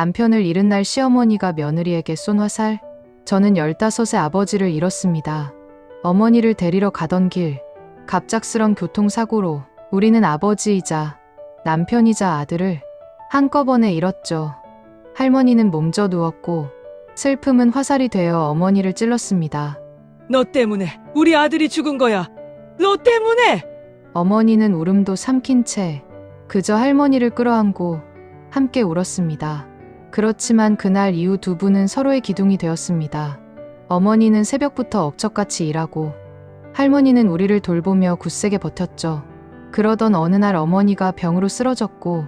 남편을 잃은 날 시어머니가 며느리에게 쏜 화살. 저는 15세 아버지를 잃었습니다. 어머니를 데리러 가던 길, 갑작스런 교통사고로 우리는 아버지이자 남편이자 아들을 한꺼번에 잃었죠. 할머니는 몸져 누웠고 슬픔은 화살이 되어 어머니를 찔렀습니다. 너 때문에 우리 아들이 죽은 거야. 너 때문에! 어머니는 울음도 삼킨 채 그저 할머니를 끌어안고 함께 울었습니다. 그렇지만 그날 이후 두 분은 서로의 기둥이 되었습니다. 어머니는 새벽부터 억척같이 일하고 할머니는 우리를 돌보며 굳세게 버텼죠. 그러던 어느 날 어머니가 병으로 쓰러졌고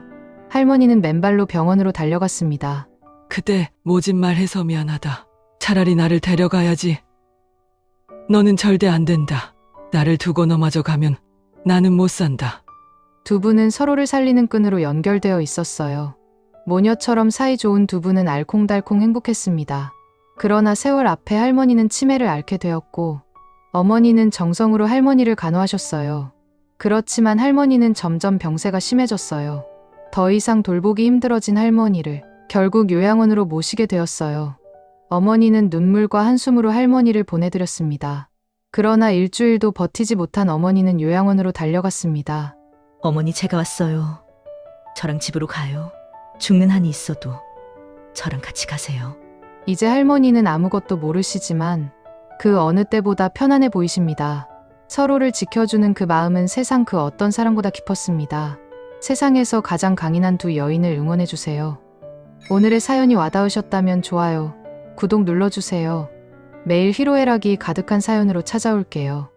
할머니는 맨발로 병원으로 달려갔습니다. 그때 모진 말 해서 미안하다. 차라리 나를 데려가야지. 너는 절대 안 된다. 나를 두고 넘어져 가면 나는 못 산다. 두 분은 서로를 살리는 끈으로 연결되어 있었어요. 모녀처럼 사이 좋은 두 분은 알콩달콩 행복했습니다. 그러나 세월 앞에 할머니는 치매를 앓게 되었고, 어머니는 정성으로 할머니를 간호하셨어요. 그렇지만 할머니는 점점 병세가 심해졌어요. 더 이상 돌보기 힘들어진 할머니를 결국 요양원으로 모시게 되었어요. 어머니는 눈물과 한숨으로 할머니를 보내드렸습니다. 그러나 일주일도 버티지 못한 어머니는 요양원으로 달려갔습니다. 어머니 제가 왔어요. 저랑 집으로 가요. 죽는 한이 있어도 저랑 같이 가세요. 이제 할머니는 아무것도 모르시지만 그 어느 때보다 편안해 보이십니다. 서로를 지켜주는 그 마음은 세상 그 어떤 사랑보다 깊었습니다. 세상에서 가장 강인한 두 여인을 응원해주세요. 오늘의 사연이 와닿으셨다면 좋아요, 구독 눌러주세요. 매일 희로애락이 가득한 사연으로 찾아올게요.